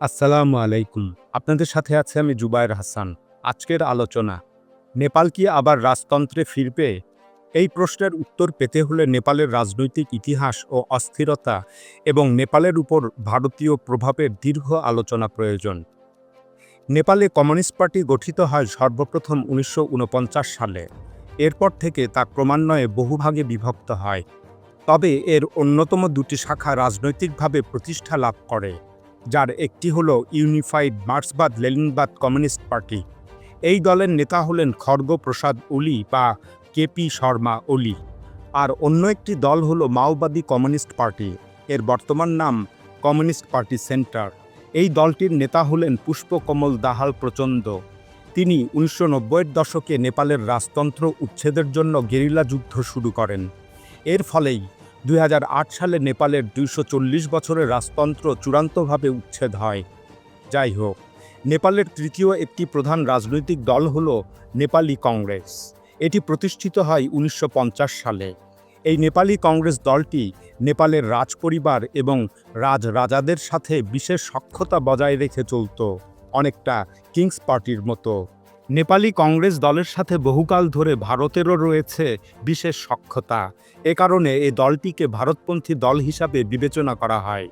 আসসালামু আলাইকুম। আপনাদের সাথে আছে আমি জুবায়ের হাসান। আজকের আলোচনা, নেপাল কি আবার রাজতন্ত্রে ফিরবে? এই প্রশ্নের উত্তর পেতে হলে নেপালের রাজনৈতিক ইতিহাস ও অস্থিরতা এবং নেপালের উপর ভারতীয় প্রভাবের দীর্ঘ আলোচনা প্রয়োজন। নেপালে কমিউনিস্ট পার্টি গঠিত হয় সর্বপ্রথম উনিশশো উনপঞ্চাশ সালে। এরপর থেকে তা ক্রমান্বয়ে বহুভাগে বিভক্ত হয়। তবে এর অন্যতম দুটি শাখা রাজনৈতিকভাবে প্রতিষ্ঠা লাভ করে। যার একটি হল ইউনিফাইড মার্ক্সবাদ লেনিনবাদ কমিউনিস্ট পার্টি। এই দলের নেতা হলেন খড়গ প্রসাদ ওলি বা কেপি শর্মা ওলি। আর অন্য একটি দল হল মাওবাদী কমিউনিস্ট পার্টি। এর বর্তমান নাম কমিউনিস্ট পার্টি সেন্টার। এই দলটির নেতা হলেন পুষ্পকমল দাহাল প্রচণ্ড তিনি উনিশশো নব্বইয়ের দশকে নেপালের রাজতন্ত্র উচ্ছেদের জন্য গেরিলা যুদ্ধ শুরু করেন। এর ফলেই দুই হাজার আট সালে নেপালের দুইশো চল্লিশ বছরের রাজতন্ত্র চূড়ান্তভাবে উচ্ছেদ হয়। যাই হোক, নেপালের তৃতীয় একটি প্রধান রাজনৈতিক দল হল নেপালি কংগ্রেস। এটি প্রতিষ্ঠিত হয় উনিশশো পঞ্চাশ সালে। এই নেপালি কংগ্রেস দলটি নেপালের রাজপরিবার এবং রাজ রাজাদের সাথে বিশেষ সক্ষতা বজায় রেখে চলত, অনেকটা কিংস পার্টির মতো। নেপালি কংগ্রেস দলের সাথে বহুকাল ধরে ভারতেরও রয়েছে বিশেষ সক্ষতা। এ কারণে এই দলটিকে ভারতপন্থী দল হিসাবে বিবেচনা করা হয়।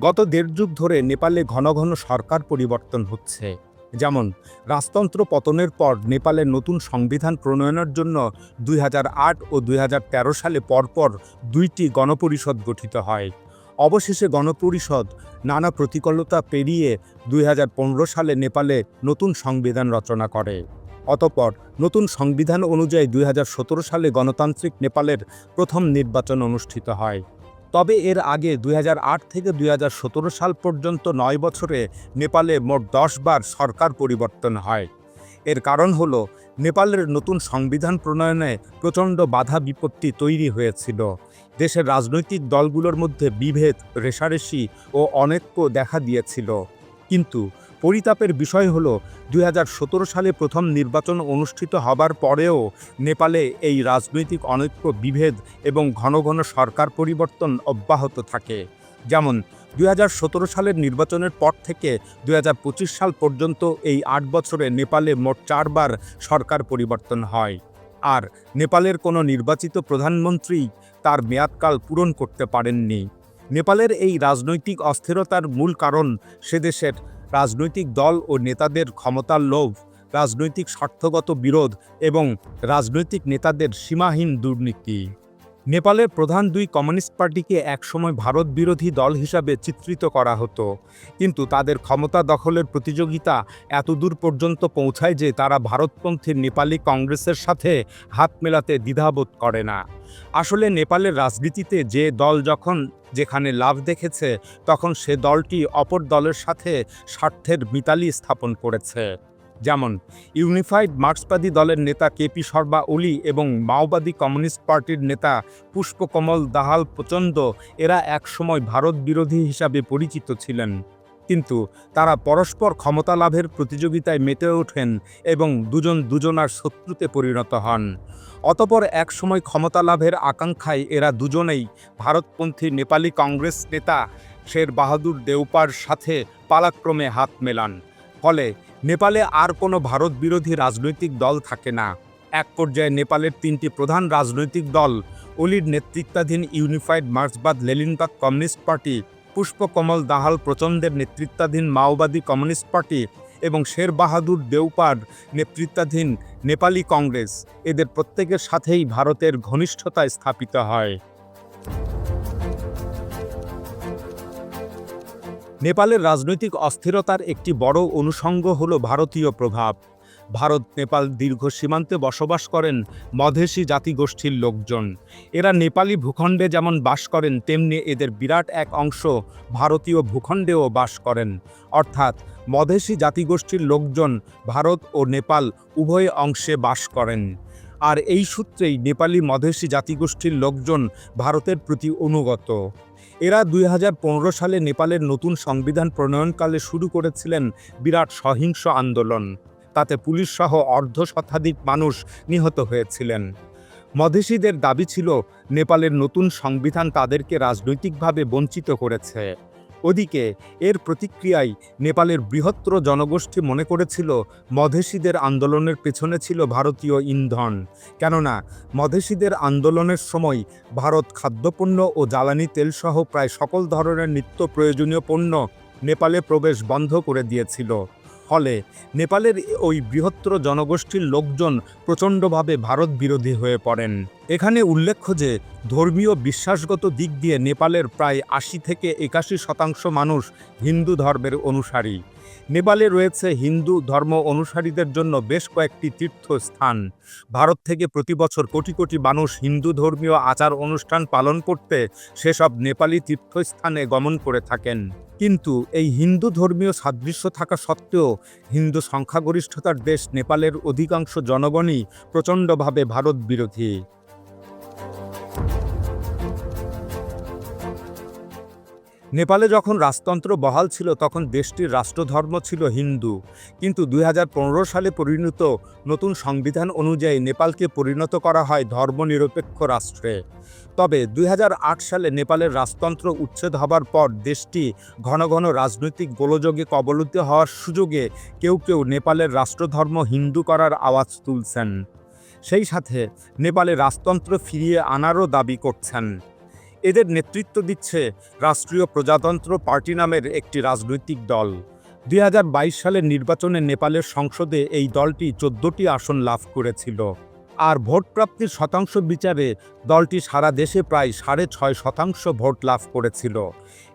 গত দেড় যুগ ধরে নেপালে ঘন ঘন সরকার পরিবর্তন হচ্ছে। যেমন, রাজতন্ত্র পতনের পর নেপালের নতুন সংবিধান প্রণয়নের জন্য দুই হাজার আট ও দুই হাজার তেরো সালে পরপর দুইটি গণপরিষদ গঠিত হয়। অবশেষে গণপরিষদ নানা প্রতিকূলতা পেরিয়ে দুই হাজার পনেরো সালে নেপালে নতুন সংবিধান রচনা করে। অতপর নতুন সংবিধান অনুযায়ী দুই হাজার সতেরো সালে গণতান্ত্রিক নেপালের প্রথম নির্বাচন অনুষ্ঠিত হয়। তবে এর আগে দুই হাজার আট থেকে দুই হাজার সতেরো সাল পর্যন্ত নয় বছরে নেপালে মোট দশ বার সরকার পরিবর্তন হয়। এর কারণ হল, নেপালের নতুন সংবিধান প্রণয়নে প্রচণ্ড বাধা বিপত্তি তৈরি হয়েছিল। দেশের রাজনৈতিক দলগুলোর মধ্যে বিভেদ রেশারেশি ও অনৈক্য দেখা দিয়েছিল। কিন্তু পরিতাপের বিষয় হল দু হাজার সতেরো সালে প্রথম নির্বাচন অনুষ্ঠিত হবার পরেও নেপালে এই রাজনৈতিক অনৈক্য বিভেদ এবং ঘন ঘন সরকার পরিবর্তন অব্যাহত থাকে। যেমন দু হাজার সতেরো সালের নির্বাচনের পর থেকে দু হাজার পঁচিশ সাল পর্যন্ত এই আট বছরে নেপালে মোট চারবার সরকার পরিবর্তন হয়। আর নেপালের কোনো নির্বাচিত প্রধানমন্ত্রী তার মেয়াদকাল পূরণ করতে পারেননি। নেপালের এই রাজনৈতিক অস্থিরতার মূল কারণ সে দেশের রাজনৈতিক দল ও নেতাদের ক্ষমতার লোভ, রাজনৈতিক স্বার্থগত বিরোধ এবং রাজনৈতিক নেতাদের সীমাহীন দুর্নীতি। নেপালের প্রধান দুই কমিউনিস্ট পার্টিকে একসময় ভারত বিরোধী দল হিসাবে চিত্রিত করা হতো। কিন্তু তাদের ক্ষমতা দখলের প্রতিযোগিতা এতদূর পর্যন্ত পৌঁছায় যে তারা ভারতপন্থী নেপালি কংগ্রেসের সাথে হাত মেলাতে দ্বিধাবোধ করে না। আসলে নেপালের রাজনীতিতে যে দল যখন যেখানে লাভ দেখেছে, তখন সে দলটি অপর দলের সাথে স্বার্থের মিতালি স্থাপন করেছে। যেমন, ইউনিফাইড মার্ক্সবাদী দলের নেতা কেপি শর্মা, ওলি এবং মাওবাদী কমিউনিস্ট পার্টির নেতা পুষ্পকমল দাহাল প্রচণ্ড, এরা একসময় ভারত বিরোধী হিসাবে পরিচিত ছিলেন। কিন্তু তারা পরস্পর ক্ষমতা লাভের প্রতিযোগিতায় মেতে ওঠেন এবং দুজন দুজনার শত্রুতে পরিণত হন। অতপর একসময় ক্ষমতা লাভের আকাঙ্ক্ষায় এরা দুজনেই ভারতপন্থী নেপালি কংগ্রেস নেতা শের বাহাদুর দেউপার সাথে পালাক্রমে হাত মেলান। ফলে নেপালে আর কোনো ভারত বিরোধী রাজনৈতিক দল থাকে না। এক পর্যায়ে নেপালের তিনটি প্রধান রাজনৈতিক দল অলির নেতৃত্বাধীন ইউনিফাইড মার্ক্সবাদ লেলিনবাদ কমিউনিস্ট পার্টি, পুষ্পকমল দাহাল প্রচণ্ডের নেতৃত্বাধীন মাওবাদী কমিউনিস্ট পার্টি এবং শের বাহাদুর দেউপার নেতৃত্বাধীন নেপালি কংগ্রেস। এদের প্রত্যেকের সাথেই ভারতের ঘনিষ্ঠতা স্থাপিত হয়। নেপালের রাজনৈতিক অস্থিরতার একটি বড় অনুষঙ্গ হল ভারতীয় প্রভাব। ভারত, নেপাল দীর্ঘ সীমান্তে বসবাস করেন মধেশী জাতিগোষ্ঠীর লোকজন। এরা নেপালি ভূখণ্ডে যেমন বাস করেন, তেমনি এদের বিরাট এক অংশ ভারতীয় ভূখণ্ডেও বাস করেন। অর্থাৎ মধেশী জাতিগোষ্ঠীর লোকজন ভারত ও নেপাল উভয় অংশে বাস করেন। আর এই সূত্রেই নেপালি মধেশী জাতিগোষ্ঠীর লোকজন ভারতের প্রতি অনুগত। এরা দুই হাজার পনেরো সালে নেপালের নতুন সংবিধান প্রণয়নকালে শুরু করেছিলেন বিরাট সহিংস আন্দোলন। তাতে পুলিশ সহ অর্ধ শতাধিক মানুষ নিহত হয়েছিলেন। মধেশীদের দাবি ছিল, নেপালের নতুন সংবিধান তাদেরকে রাজনৈতিকভাবে বঞ্চিত করেছে। ওদিকে এর প্রতিক্রিয়ায় নেপালের বৃহত্তর জনগোষ্ঠী মনে করেছিল মধেশীদের আন্দোলনের পেছনে ছিল ভারতীয় ইন্ধন। কেননা, মধেশীদের আন্দোলনের সময় ভারত খাদ্যপণ্য ও জ্বালানি তেলসহ প্রায় সকল ধরনের নিত্য প্রয়োজনীয় পণ্য নেপালে প্রবেশ বন্ধ করে দিয়েছিল। ফলে নেপালের ওই বৃহত্তর জনগোষ্ঠীর লোকজন প্রচণ্ডভাবে ভারত বিরোধী হয়ে পড়েন। এখানে উল্লেখ্য যে, ধর্মীয় বিশ্বাসগত দিক দিয়ে নেপালের প্রায় আশি থেকে একাশি শতাংশ মানুষ হিন্দু ধর্মের অনুসারী। নেপালে রয়েছে হিন্দু ধর্ম অনুসারীদের জন্য বেশ কয়েকটি তীর্থস্থান। ভারত থেকে প্রতি বছর কোটি কোটি মানুষ হিন্দু ধর্মীয় আচার অনুষ্ঠান পালন করতে সেসব নেপালি তীর্থস্থানে গমন করে থাকেন। কিন্তু এই হিন্দু ধর্মীয় সাদৃশ্য থাকা সত্ত্বেও হিন্দু সংখ্যাগরিষ্ঠতার দেশ নেপালের অধিকাংশ জনগণই প্রচণ্ডভাবে ভারত বিরোধী নেপালে যখন রাজতন্ত্র বহাল ছিল, তখন দেশটির রাষ্ট্রধর্ম ছিল হিন্দু। কিন্তু দুই হাজার পনেরো সালে পরিণত নতুন সংবিধান অনুযায়ী নেপালকে পরিণত করা হয় ধর্মনিরপেক্ষ রাষ্ট্রে। তবে দুই হাজার আট সালে নেপালের রাজতন্ত্র উচ্ছেদ হবার পর দেশটি ঘন ঘন রাজনৈতিক গোলযোগে কবলিত হওয়ার সুযোগে কেউ কেউ নেপালের রাষ্ট্রধর্ম হিন্দু করার আওয়াজ তুলছেন। সেই সাথে নেপালে রাজতন্ত্র ফিরিয়ে আনারও দাবি করছেন। এদের নেতৃত্ব দিচ্ছে রাষ্ট্রীয় প্রজাতন্ত্র পার্টি নামের একটি রাজনৈতিক দল। দুই হাজার বাইশ সালের নির্বাচনে নেপালের সংসদে এই দলটি চোদ্দটি আসন লাভ করেছিল। আর ভোট প্রাপ্তির শতাংশ বিচারে দলটি সারা দেশে প্রায় সাড়ে ছয় শতাংশ ভোট লাভ করেছিল।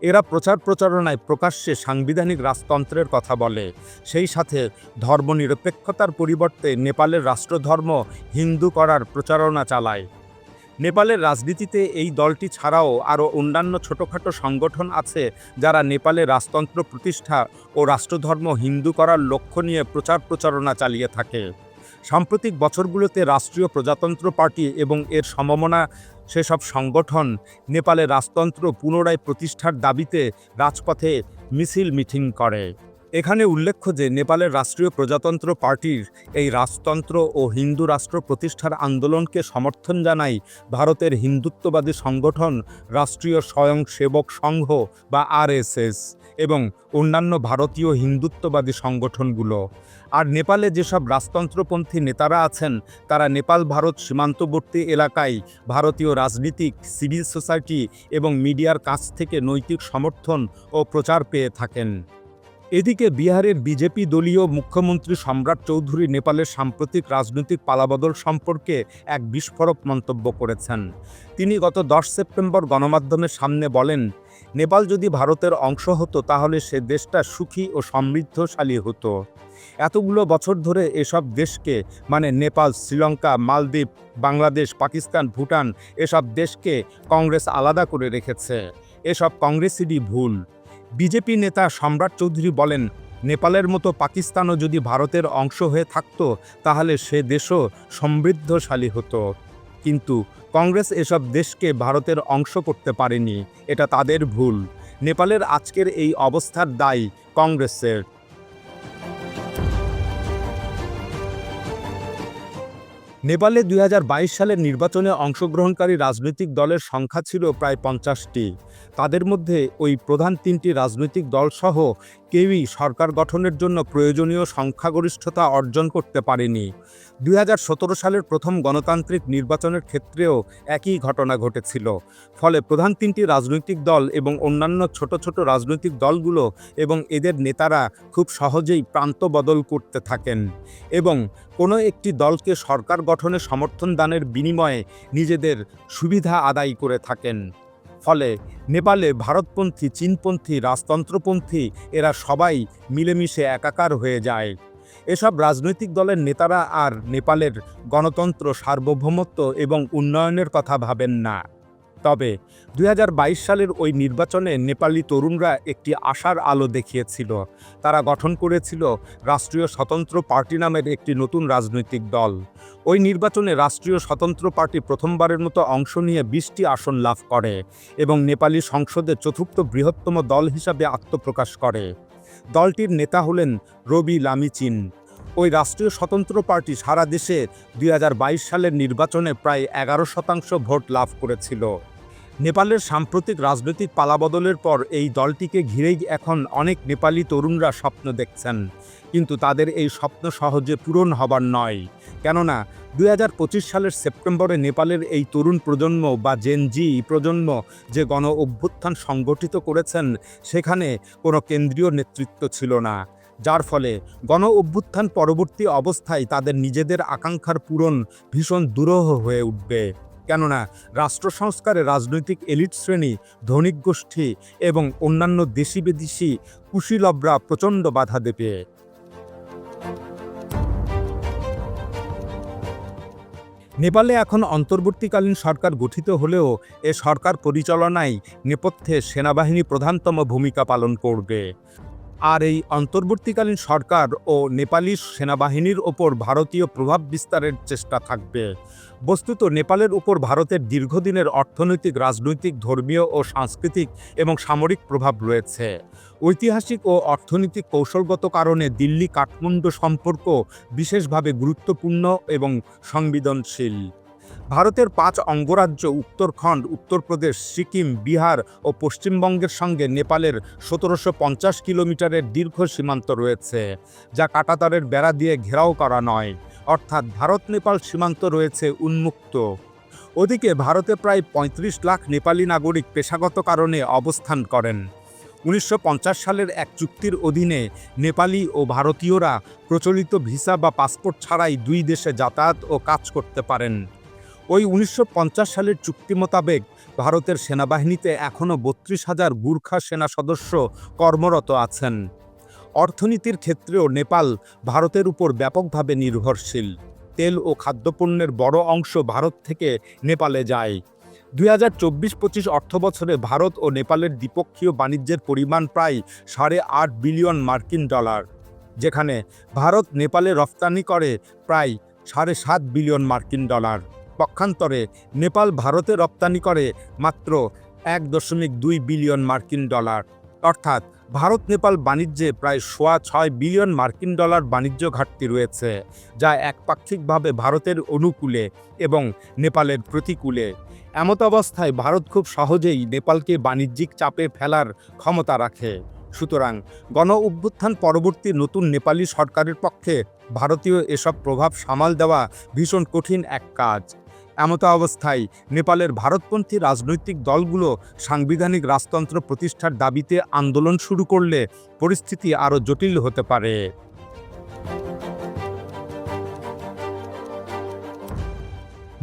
এরা প্রচার প্রচারণায় প্রকাশ্যে সাংবিধানিক রাজতন্ত্রের কথা বলে। সেই সাথে ধর্মনিরপেক্ষতার পরিবর্তে নেপালের রাষ্ট্রধর্ম হিন্দু করার প্রচারণা চালায়। নেপালের রাজনীতিতে এই দলটি ছাড়াও আরও অন্যান্য ছোটোখাটো সংগঠন আছে যারা নেপালে রাজতন্ত্র প্রতিষ্ঠা ও রাষ্ট্রধর্ম হিন্দু করার লক্ষ্য নিয়ে প্রচার প্রচারণা চালিয়ে থাকে। সাম্প্রতিক বছরগুলোতে রাষ্ট্রীয় প্রজাতন্ত্র পার্টি এবং এর সমমনা সেসব সংগঠন নেপালে রাজতন্ত্র পুনরায় প্রতিষ্ঠার দাবিতে রাজপথে মিছিল মিটিং করে। এখানে উল্লেখ্য যে নেপালের রাষ্ট্রীয় প্রজাতন্ত্র পার্টির এই রাজতন্ত্র ও হিন্দু রাষ্ট্র প্রতিষ্ঠার আন্দোলনকে সমর্থন জানায় ভারতের হিন্দুত্ববাদী সংগঠন, রাষ্ট্রীয় স্বয়ংসেবক সংঘ বা আরএসএস এবং অন্যান্য ভারতীয় হিন্দুত্ববাদী সংগঠনগুলো। আর নেপালে যেসব রাজতন্ত্রপন্থী নেতারা আছেন, তারা নেপাল, ভারত সীমান্তবর্তী এলাকায় ভারতীয় রাজনীতিক, সিভিল সোসাইটি এবং মিডিয়ার কাছ থেকে নৈতিক সমর্থন ও প্রচার পেয়ে থাকেন। এদিকে বিহারের বিজেপি দলীয় মুখ্যমন্ত্রী সম্রাট চৌধুরী নেপালের সাম্প্রতিক রাজনৈতিক পালাবদল সম্পর্কে এক বিস্ফোরক মন্তব্য করেছেন। তিনি গত দশ সেপ্টেম্বর গণমাধ্যমের সামনে বলেন, নেপাল যদি ভারতের অংশ হতো, তাহলে সে দেশটা সুখী ও সমৃদ্ধশালী হতো। এতগুলো বছর ধরে এসব দেশকে মানে নেপাল, শ্রীলঙ্কা, মালদ্বীপ, বাংলাদেশ, পাকিস্তান, ভুটান, এসব দেশকে কংগ্রেস আলাদা করে রেখেছে। এসব কংগ্রেসেরই ভুল। বিজেপি নেতা সম্রাট চৌধুরী বলেন, নেপালের মতো পাকিস্তানও যদি ভারতের অংশ হয়ে থাকত, তাহলে সে দেশও সমৃদ্ধশালী হতো। কিন্তু কংগ্রেস এসব দেশকে ভারতের অংশ করতে পারেনি, এটা তাদের ভুল। নেপালের আজকের এই অবস্থার দায় কংগ্রেসের। নেপালে দুই হাজার বাইশ সালের নির্বাচনে অংশগ্রহণকারী রাজনৈতিক দলের সংখ্যা ছিল প্রায় পঞ্চাশটি। তাদের মধ্যে ওই প্রধান তিনটি রাজনৈতিক দলসহ কেউই সরকার গঠনের জন্য প্রয়োজনীয় সংখ্যাগরিষ্ঠতা অর্জন করতে পারেনি। দু হাজার সতেরো সালের প্রথম গণতান্ত্রিক নির্বাচনের ক্ষেত্রেও একই ঘটনা ঘটেছিল। ফলে প্রধান তিনটি রাজনৈতিক দল এবং অন্যান্য ছোট ছোট রাজনৈতিক দলগুলো এবং এদের নেতারা খুব সহজেই প্রান্ত বদল করতে থাকেন এবং কোনো একটি দলকে সরকার গঠনে সমর্থন দানের বিনিময়ে নিজেদের সুবিধা আদায় করে থাকেন। ফলে নেপালে ভারতপন্থী, চীনপন্থী, রাজতন্ত্রপন্থী এরা সবাই মিলেমিশে একাকার হয়ে যায়। এসব রাজনৈতিক দলের নেতারা আর নেপালের গণতন্ত্র সার্বভৌমত্ব এবং উন্নয়নের কথা ভাবেন না। তবে দুই হাজার বাইশ সালের ওই নির্বাচনে নেপালি তরুণরা একটি আশার আলো দেখিয়েছিল। তারা গঠন করেছিল রাষ্ট্রীয় স্বতন্ত্র পার্টি নামের একটি নতুন রাজনৈতিক দল। ওই নির্বাচনে রাষ্ট্রীয় স্বতন্ত্র পার্টি প্রথমবারের মতো অংশ নিয়ে বিশটি আসন লাভ করে এবং নেপালি সংসদে চতুর্থ বৃহত্তম দল হিসাবে আত্মপ্রকাশ করে। দলটির নেতা হলেন রবি লামিচিন। ওই রাষ্ট্রীয় স্বতন্ত্র পার্টি সারা দেশে দুই হাজার বাইশ সালের নির্বাচনে প্রায় এগারো শতাংশ ভোট লাভ করেছিল। নেপালের সাম্প্রতিক রাজনৈতিক পালাবদলের পর এই দলটিকে ঘিরেই এখন অনেক নেপালি তরুণরা স্বপ্ন দেখছেন। কিন্তু তাদের এই স্বপ্ন সহজে পূরণ হবার নয়। কেননা দু হাজার পঁচিশ সালের সেপ্টেম্বরে নেপালের এই তরুণ প্রজন্ম বা জেনজি প্রজন্ম যে গণ অভ্যুত্থান সংগঠিত করেছেন, সেখানে কোনো কেন্দ্রীয় নেতৃত্ব ছিল না। যার ফলে গণ অভ্যুত্থান পরবর্তী অবস্থায় তাদের নিজেদের আকাঙ্ক্ষার পূরণ ভীষণ দুরূহ হয়ে উঠবে। কেননা রাষ্ট্র সংস্কারে রাজনৈতিক এলিট শ্রেণি ধনিক গোষ্ঠী এবং অন্যান্য দেশি বিদেশি কুশীলবরা প্রচণ্ড বাধা দেবে। নেপালে এখন অন্তর্বর্তীকালীন সরকার গঠিত হলেও এ সরকার পরিচালনায় নেপথ্যে সেনাবাহিনী প্রধানতম ভূমিকা পালন করবে। আর এই অন্তর্বর্তীকালীন সরকার ও নেপালি সেনাবাহিনীর ওপর ভারতীয় প্রভাব বিস্তারের চেষ্টা থাকবে। বস্তুত নেপালের উপর ভারতের দীর্ঘদিনের অর্থনৈতিক, রাজনৈতিক, ধর্মীয় ও সাংস্কৃতিক এবং সামরিক প্রভাব রয়েছে। ঐতিহাসিক ও অর্থনৈতিক কৌশলগত কারণে দিল্লি কাঠমান্ডু সম্পর্ক বিশেষভাবে গুরুত্বপূর্ণ এবং সংবেদনশীল। ভারতের পাঁচ অঙ্গরাজ্য উত্তরখণ্ড, উত্তরপ্রদেশ, সিকিম, বিহার ও পশ্চিমবঙ্গের সঙ্গে নেপালের সতেরোশো পঞ্চাশ কিলোমিটারের দীর্ঘ সীমান্ত রয়েছে, যা কাটাতারের বেড়া দিয়ে ঘেরাও করা নয়। অর্থাৎ ভারত নেপাল সীমান্ত রয়েছে উন্মুক্ত। ওদিকে ভারতে প্রায় ৩৫ লাখ নেপালি নাগরিক পেশাগত কারণে অবস্থান করেন। উনিশশো পঞ্চাশ সালের এক চুক্তির অধীনে নেপালি ও ভারতীয়রা প্রচলিত ভিসা বা পাসপোর্ট ছাড়াই দুই দেশে যাতায়াত ও কাজ করতে পারেন। ওই উনিশশো পঞ্চাশ সালের চুক্তি মোতাবেক ভারতের সেনাবাহিনীতে এখনও বত্রিশ হাজার গুর্খা সেনা সদস্য কর্মরত আছেন। অর্থনীতির ক্ষেত্রেও নেপাল ভারতের উপর ব্যাপকভাবে নির্ভরশীল। তেল ও খাদ্যপণ্যের বড় অংশ ভারত থেকে নেপালে যায়। দুই হাজার চব্বিশ পঁচিশ অর্থ বছরে ভারত ও নেপালের দ্বিপক্ষীয় বাণিজ্যের পরিমাণ প্রায় সাড়ে আট বিলিয়ন মার্কিন ডলার, যেখানে ভারত নেপালে রফতানি করে প্রায় সাড়ে সাত বিলিয়ন মার্কিন ডলার। পক্ষান্তরে নেপাল ভারতে রপ্তানি করে মাত্র এক দশমিক দুই বিলিয়ন মার্কিন ডলার, অর্থাৎ ভারত, নেপাল বাণিজ্যে প্রায় সোয়া ছয় বিলিয়ন মার্কিন ডলার বাণিজ্য ঘাটতি রয়েছে, যা একপাক্ষিকভাবে ভারতের অনুকূলে এবং নেপালের প্রতিকূলে। এমত অবস্থায় ভারত খুব সহজেই নেপালকে বাণিজ্যিক চাপে ফেলার ক্ষমতা রাখে। সুতরাং গণ অভ্যুত্থান পরবর্তী নতুন নেপালি সরকারের পক্ষে ভারতীয় এসব প্রভাব সামাল দেওয়া ভীষণ কঠিন এক কাজ। এমত অবস্থায় নেপালের ভারতপন্থী রাজনৈতিক দলগুলো সাংবিধানিক রাজতন্ত্র প্রতিষ্ঠার দাবিতে আন্দোলন শুরু করলে পরিস্থিতি আরও জটিল হতে পারে।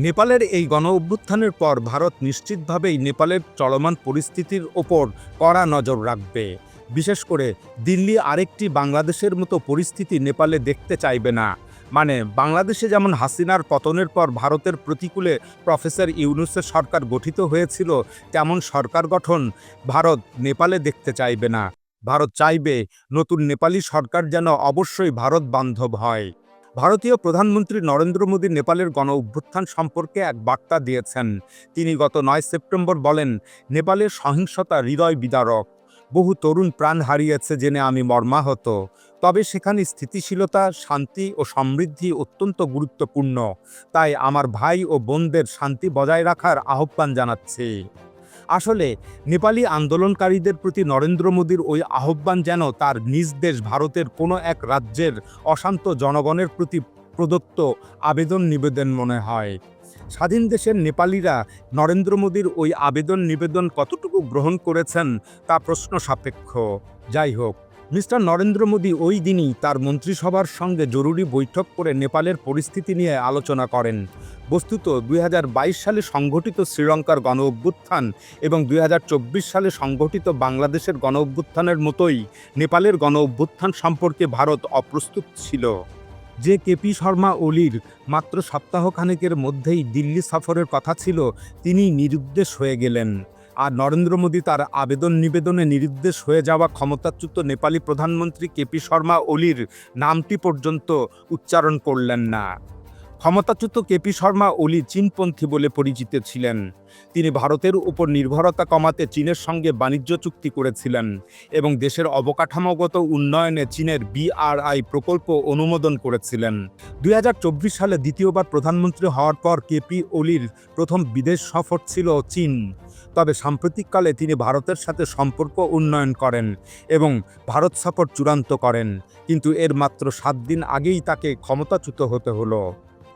নেপালের এই গণ অভ্যুত্থানের পর ভারত নিশ্চিতভাবেই নেপালের চলমান পরিস্থিতির ওপর কড়া নজর রাখবে। বিশেষ করে দিল্লি আরেকটি বাংলাদেশের মতো পরিস্থিতি নেপালে দেখতে চাইবে না। মানে বাংলাদেশে যেমন হাসিনার পতনের পর ভারতের প্রতিকূলে প্রফেসর ইউনুসের সরকার গঠিত হয়েছিল, তেমন সরকার গঠন ভারত নেপালে দেখতে চাইবে না। ভারত চাইবে নতুন নেপালি সরকার যেন অবশ্যই ভারত বান্ধব হয়। ভারতীয় প্রধানমন্ত্রী নরেন্দ্র মোদী নেপালের গণ অভ্যুত্থান সম্পর্কে এক বার্তা দিয়েছেন। তিনি গত নয় সেপ্টেম্বর বলেন, নেপালের সহিংসতা হৃদয় বিদারক। বহু তরুণ প্রাণ হারিয়েছে জেনে আমি মর্মাহত। তবে সেখানে স্থিতিশীলতা, শান্তি ও সমৃদ্ধি অত্যন্ত গুরুত্বপূর্ণ। তাই আমার ভাই ও বোনদের শান্তি বজায় রাখার আহ্বান জানাচ্ছি। আসলে, নেপালি আন্দোলনকারীদের প্রতি নরেন্দ্র মোদীর ওই আহ্বান যেন তার নিজ দেশ ভারতের কোনো এক রাজ্যের অশান্ত জনগণের প্রতি প্রদত্ত আবেদন নিবেদন মনে হয়। স্বাধীন দেশের নেপালিরা নরেন্দ্র মোদীর ওই আবেদন নিবেদন কতটুকু গ্রহণ করেছেন তা প্রশ্ন সাপেক্ষ। যাই হোক মিস্টার নরেন্দ্র মোদী ওই দিনই তার মন্ত্রিসভার সঙ্গে জরুরি বৈঠক করে নেপালের পরিস্থিতি নিয়ে আলোচনা করেন। বস্তুত দুই হাজার বাইশ সালে সংগঠিত শ্রীলঙ্কার গণ অভ্যুত্থান এবং দুই হাজার চব্বিশ সালে সংগঠিত বাংলাদেশের গণ অভ্যুত্থানের মতোই নেপালের গণ অভ্যুত্থান সম্পর্কে ভারত অপ্রস্তুত ছিল। যে কেপি শর্মা ওলির মাত্র সপ্তাহখানেকের মধ্যেই দিল্লি সফরের কথা ছিল তিনি নিরুদ্দেশ হয়ে গেলেন। আর নরেন্দ্র মোদী তার আবেদন নিবেদনে নিরুদ্দেশ হয়ে যাওয়া ক্ষমতাচ্যুত নেপালি প্রধানমন্ত্রী কেপি শর্মা ওলির নামটি পর্যন্ত উচ্চারণ করলেন না। ক্ষমতাচ্যুত কেপি শর্মা ওলি চীনপন্থী বলে পরিচিত ছিলেন। তিনি ভারতের উপর নির্ভরতা কমাতে চীনের সঙ্গে বাণিজ্য চুক্তি করেছিলেন এবং দেশের অবকাঠামোগত উন্নয়নে চীনের বিআরআই প্রকল্প অনুমোদন করেছিলেন। দু হাজার চব্বিশ সালে দ্বিতীয়বার প্রধানমন্ত্রী হওয়ার পর কেপি ওলির প্রথম বিদেশ সফর ছিল চীন। তবে সাম্প্রতিককালে তিনি ভারতের সাথে সম্পর্ক উন্নয়ন করেন এবং ভারত সফর চূড়ান্ত করেন। কিন্তু এর মাত্র সাত দিন আগেই তাকে ক্ষমতাচ্যুত হতে হলো।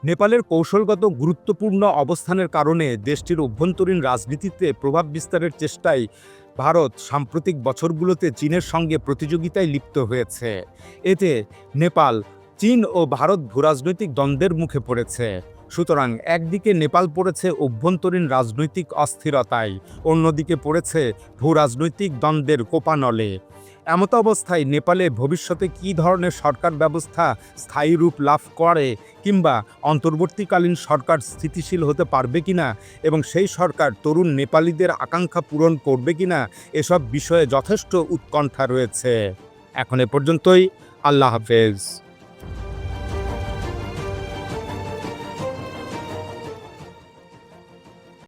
নেপালের কৌশলগত গুরুত্বপূর্ণ অবস্থানের কারণে দেশটির অভ্যন্তরীণ রাজনীতিতে প্রভাব বিস্তারের চেষ্টায় ভারত সাম্প্রতিক বছরগুলোতে চীনের সঙ্গে প্রতিযোগিতায় লিপ্ত হয়েছে। এতে নেপাল, চীন ও ভারত ভূরাজনৈতিক দ্বন্দ্বের মুখে পড়েছে। সুতরাং একদিকে নেপাল পড়েছে অভ্যন্তরীণ রাজনৈতিক অস্থিরতায়, অন্যদিকে পড়েছে ভূরাজনৈতিক দ্বন্দ্বের কোপানলে। এমত অবস্থায় নেপালে ভবিষ্যতে কি ধরনের সরকার ব্যবস্থা স্থায়ী রূপ লাভ করে কিংবা অন্তর্বর্তীকালীন সরকার স্থিতিশীল হতে পারবে কিনা এবং সেই সরকার তরুণ নেপালিদের আকাঙ্ক্ষা পূরণ করবে কিনা এসব বিষয়ে যথেষ্ট উৎকণ্ঠা রয়েছে। এখন এ পর্যন্তই, আল্লাহ হাফেজ।